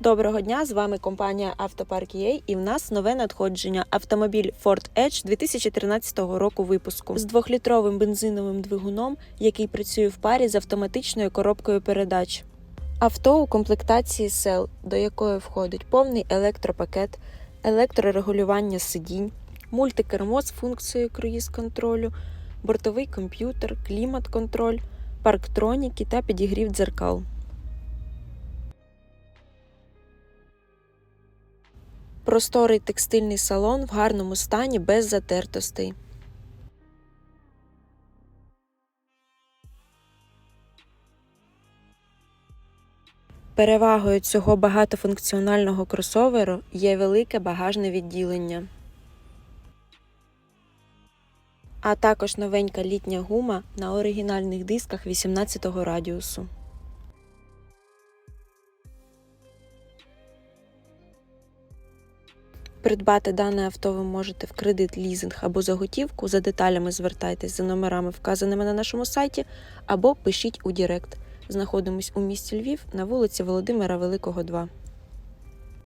Доброго дня! З вами компанія Автопарк UA і в нас нове надходження автомобіль Ford Edge 2013 року випуску з двохлітровим бензиновим двигуном, який працює в парі з автоматичною коробкою передач. Авто у комплектації сел, до якої входить повний електропакет, електрорегулювання сидінь, мультикермо з функцією круїз-контролю, бортовий комп'ютер, клімат-контроль, парктроніки та підігрів дзеркал. Просторий текстильний салон в гарному стані без затертостей. Перевагою цього багатофункціонального кросоверу є велике багажне відділення, а також новенька літня гума на оригінальних дисках 18-го радіусу. Придбати дане авто ви можете в кредит, лізинг або за готівку. За деталями звертайтесь за номерами, вказаними на нашому сайті, або пишіть у Дірект. Знаходимось у місті Львів на вулиці Володимира Великого, 2.